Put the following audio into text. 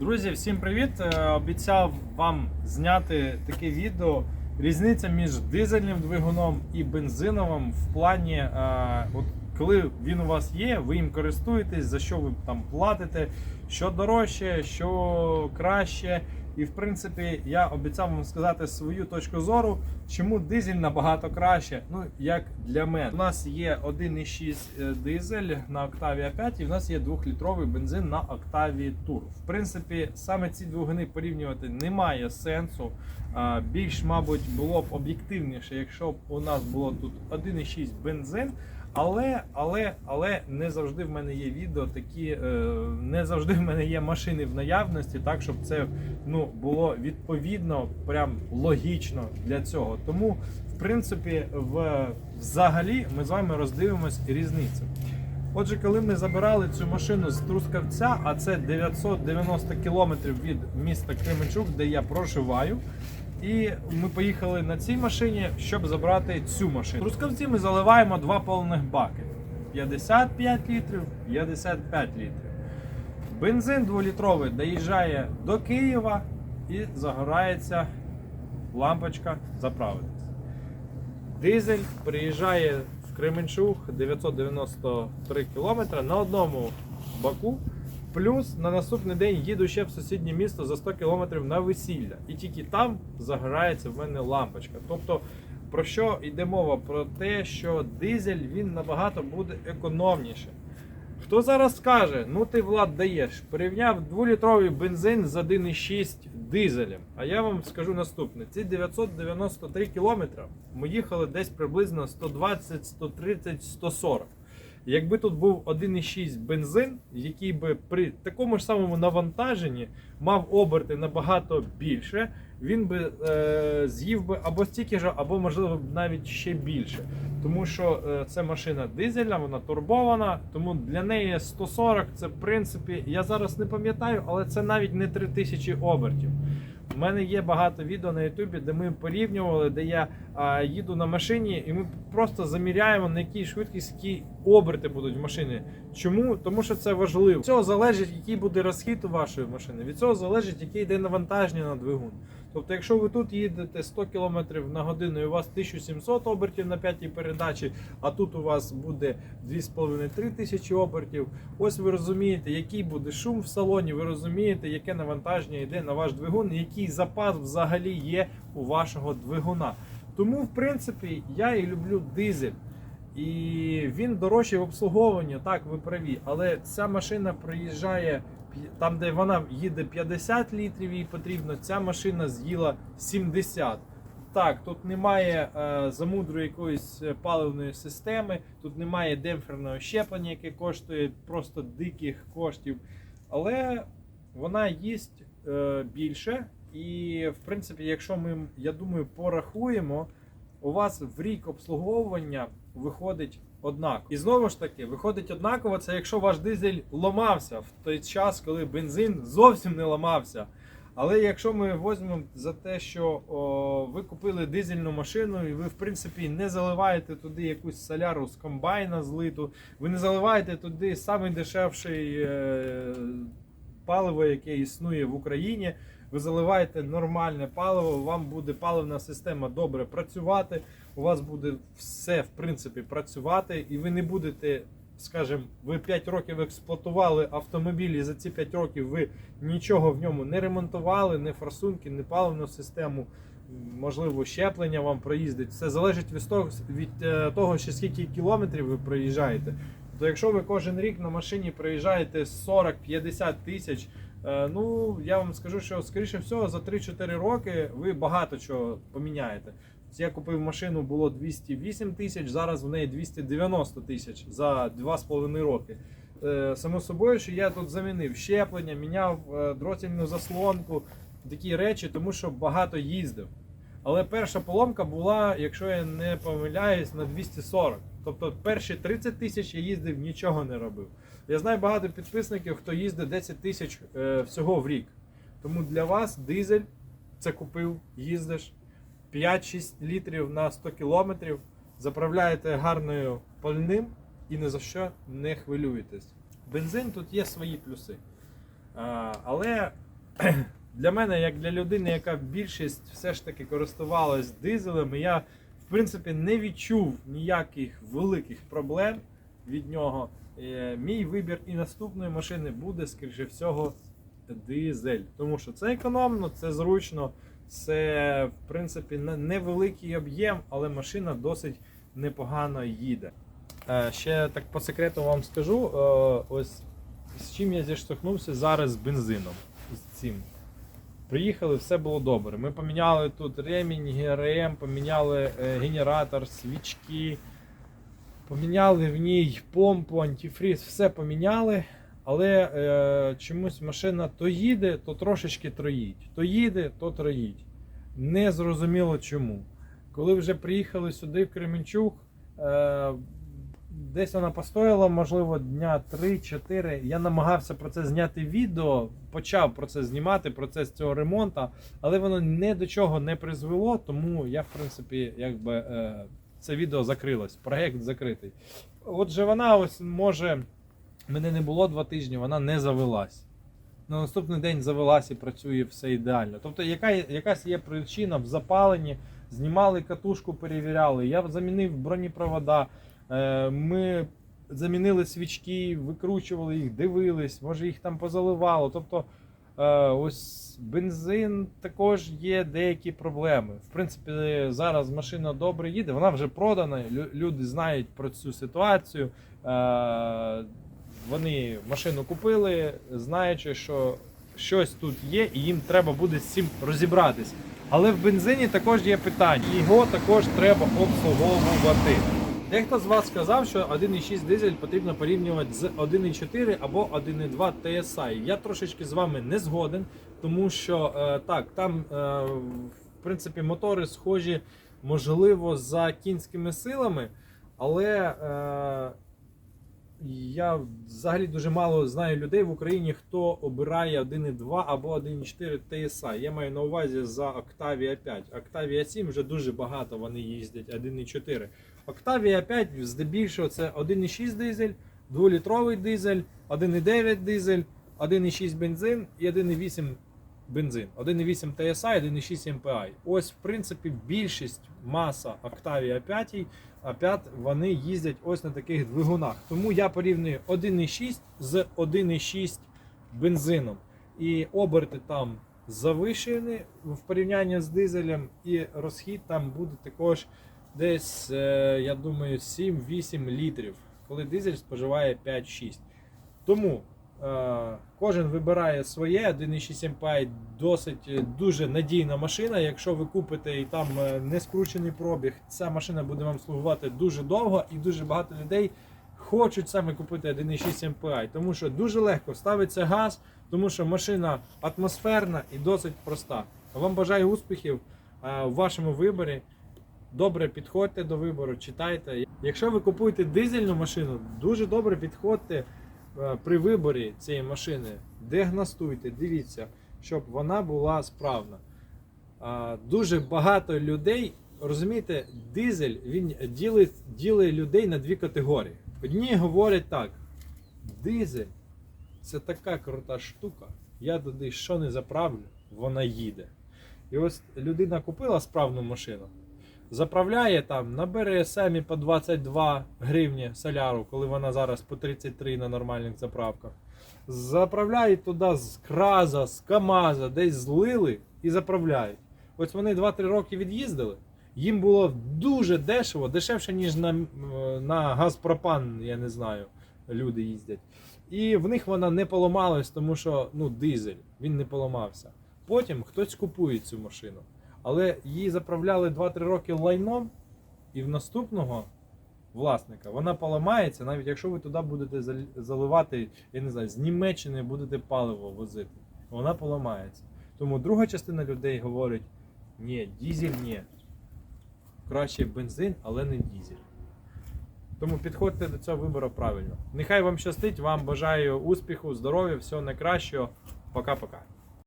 Друзі, всім привіт! Е, Обіцяв вам зняти таке відео. Різниця між дизельним двигуном і бензиновим в плані, е, от коли він у вас є, ви їм користуєтесь, за що ви там платите, що дорожче, що краще. І в принципі, я обіцяв вам сказати свою точку зору, чому дизель набагато краще. Ну, як для мене. У нас є 1,6 дизель на Octavia 5 і в нас є 2-літровий бензин на Octavia Tour. В принципі, саме ці двигуни порівнювати немає сенсу. Більш, мабуть, було б об'єктивніше, якщо б у нас було тут 1,6 бензин. Але, але, але не завжди в мене є відео такі, е, не завжди в мене є машини в наявності, так щоб це ну, було відповідно, прям логічно для цього. Тому, в принципі, в, взагалі ми з вами роздивимось різницю. Отже, коли ми забирали цю машину з Трускавця, а це 990 кілометрів від міста Кременчук, де я проживаю. І ми поїхали на цій машині, щоб забрати цю машину. Трускавці ми заливаємо два повних баки: 55 літрів, 55 літрів. Бензин 2-літровий доїжджає до Києва і загорається лампочка заправитись. Дизель приїжджає в Кременчуг 993 км на одному баку. Плюс на наступний день їду ще в сусіднє місто за 100 км на весілля. І тільки там загорається в мене лампочка. Тобто, про що йде мова? Про те, що дизель він набагато буде економніше. Хто зараз скаже, ну ти Влад даєш, порівняв 2-літровий бензин з 1,6 дизелем. А я вам скажу наступне: ці 993 кілометри ми їхали десь приблизно 120, 130, 140. Якби тут був 1,6 бензин, який би при такому ж самому навантаженні мав оберти набагато більше, він би е, з'їв би або стільки ж, або можливо навіть ще більше. Тому що е, це машина дизельна, вона турбована, тому для неї 140 це в принципі, я зараз не пам'ятаю, але це навіть не 3000 обертів. У мене є багато відео на Ютубі, де ми порівнювали, де я їду на машині, і ми просто заміряємо, на якій швидкість які оберти будуть в машині. Чому? Тому що це важливо. Від цього залежить, який буде розхід у вашої машини. Від цього залежить, яке йде навантаження на двигун. Тобто, якщо ви тут їдете 100 км на годину і у вас 1700 обертів на п'ятій передачі, а тут у вас буде 2,5-3 тисячі обертів, ось ви розумієте, який буде шум в салоні, ви розумієте, яке навантаження йде на ваш двигун, який запас взагалі є у вашого двигуна. Тому, в принципі, я і люблю дизель. І він дорожчий в обслуговуванні, так, ви праві. Але ця машина приїжджає там, де вона їде 50 літрів, їй потрібно, ця машина з'їла 70. Так, тут немає е, замудру якоїсь е, паливної системи, тут немає демпферного щеплення, яке коштує просто диких коштів. Але вона їсть е, більше. І, в принципі, якщо ми, я думаю, порахуємо, у вас в рік обслуговування виходить однаково. І знову ж таки, виходить однаково, це якщо ваш дизель ламався в той час, коли бензин зовсім не ламався. Але якщо ми візьмемо за те, що о, ви купили дизельну машину, і ви, в принципі, не заливаєте туди якусь соляру з комбайна злиту, ви не заливаєте туди самий дешевший е, паливо, яке існує в Україні. Ви заливаєте нормальне паливо, вам буде паливна система добре працювати, у вас буде все в принципі працювати, і ви не будете, скажімо, ви 5 років експлуатували автомобіль, і за ці 5 років ви нічого в ньому не ремонтували, не форсунки, не паливну систему. Можливо, щеплення вам проїздить. Все залежить від того, від е, того, що скільки кілометрів ви проїжджаєте. То якщо ви кожен рік на машині проїжджаєте 40-50 тисяч, ну я вам скажу, що скоріше всього за 3-4 роки ви багато чого поміняєте. Я купив машину, було 208 тисяч, зараз в неї 290 тисяч за 2,5 роки. Е, Само собою, що я тут замінив щеплення, міняв е, дротільну заслонку, такі речі, тому що багато їздив. Але перша поломка була, якщо я не помиляюсь, на 240. Тобто перші 30 тисяч я їздив, нічого не робив. Я знаю багато підписників, хто їздить 10 тисяч е, всього в рік. Тому для вас дизель це купив, їздиш 5-6 літрів на 100 кілометрів, заправляєте гарною пальним і ні за що не хвилюєтесь. Бензин тут є свої плюси. А, але для мене, як для людини, яка більшість все ж таки користувалась дизелем, я в принципі не відчув ніяких великих проблем від нього. Е, Мій вибір і наступної машини буде, скоріше всього, дизель. Тому що це економно, це зручно, це в принципі невеликий об'єм, але машина досить непогано їде. Е, Ще так по секрету вам скажу, е, ось з чим я зіштовхнувся зараз з бензином. З цим. Приїхали, все було добре. Ми поміняли тут ремінь, ГРМ, поміняли е, генератор, свічки, поміняли в ній помпу, антифріз, все поміняли. Але е, чомусь машина то їде, то трошечки троїть. То їде, то троїть. Не зрозуміло чому. Коли вже приїхали сюди, в Кременчук, е, десь вона постояла, можливо, дня 3-4. Я намагався про це зняти відео, почав про це знімати, процес цього ремонту, але воно ні до чого не призвело, тому я, в принципі, якби е, це відео закрилось, проєкт закритий. Отже, вона ось може. Мене не було два тижні, вона не завелась. На наступний день завелась і працює все ідеально. Тобто, яка, якась є причина в запаленні, знімали катушку, перевіряли. Я замінив бронепровода, ми замінили свічки, викручували їх, дивились, може їх там позаливало. Тобто, е, ось бензин також є деякі проблеми. В принципі, зараз машина добре їде, вона вже продана. Люди знають про цю ситуацію. Е, вони машину купили, знаючи, що щось тут є, і їм треба буде з цим розібратись. Але в бензині також є питання, його також треба обслуговувати. Дехто з вас сказав, що 1,6 дизель потрібно порівнювати з 1,4 або 1,2 TSI. Я трошечки з вами не згоден, тому що е, так, там е, в принципі мотори схожі, можливо, за кінськими силами, але. Я взагалі дуже мало знаю людей в Україні, хто обирає 1.2 або 1.4 TSI. Я маю на увазі за Octavia 5. Octavia 7 вже дуже багато вони їздять 1.4. Octavia 5 здебільшого це 1.6 дизель, 2-літровий дизель, 1.9 дизель, 1.6 бензин і 1.8 бензин. 1.8 TSI, 1.6 MPI. Ось, в принципі, більшість маса Octavia 5, а 5 вони їздять ось на таких двигунах. Тому я порівнюю 1.6 з 1.6 бензином. І оберти там завищені в порівнянні з дизелем, і розхід там буде також десь, е, я думаю, 7-8 літрів, коли дизель споживає 5-6. Тому Кожен вибирає своє, 1.6 MPI досить е, дуже надійна машина. Якщо ви купите і там е, не скручений пробіг, ця машина буде вам слугувати дуже довго і дуже багато людей хочуть саме купити 1.6 MPI, тому що дуже легко ставиться газ, тому що машина атмосферна і досить проста. Вам бажаю успіхів е, в вашому виборі. Добре підходьте до вибору, читайте. Якщо ви купуєте дизельну машину, дуже добре підходьте е, при виборі цієї машини. Діагностуйте, дивіться, щоб вона була справна. Дуже багато людей, розумієте, дизель він ділить, ділить людей на дві категорії. Одні говорять так: дизель це така крута штука, я туди що не заправлю, вона їде. І ось людина купила справну машину, заправляє там, набере самі по 22 гривні соляру, коли вона зараз по 33 на нормальних заправках. Заправляють туди з краза, з Камаза, десь злили і заправляють. Ось вони 2-3 роки від'їздили. Їм було дуже дешево, дешевше, ніж на, на газпропан, я не знаю, люди їздять. І в них вона не поламалась, тому що ну, дизель, він не поламався. Потім хтось купує цю машину. Але її заправляли 2-3 роки лайном, і в наступного власника вона поламається, навіть якщо ви туди будете заливати, я не знаю, з Німеччини будете паливо возити. Вона поламається. Тому друга частина людей говорить: ні, дізель ні. Краще бензин, але не дізель. Тому підходьте до цього вибору правильно. Нехай вам щастить, вам бажаю успіху, здоров'я, всього найкращого. Пока-пока.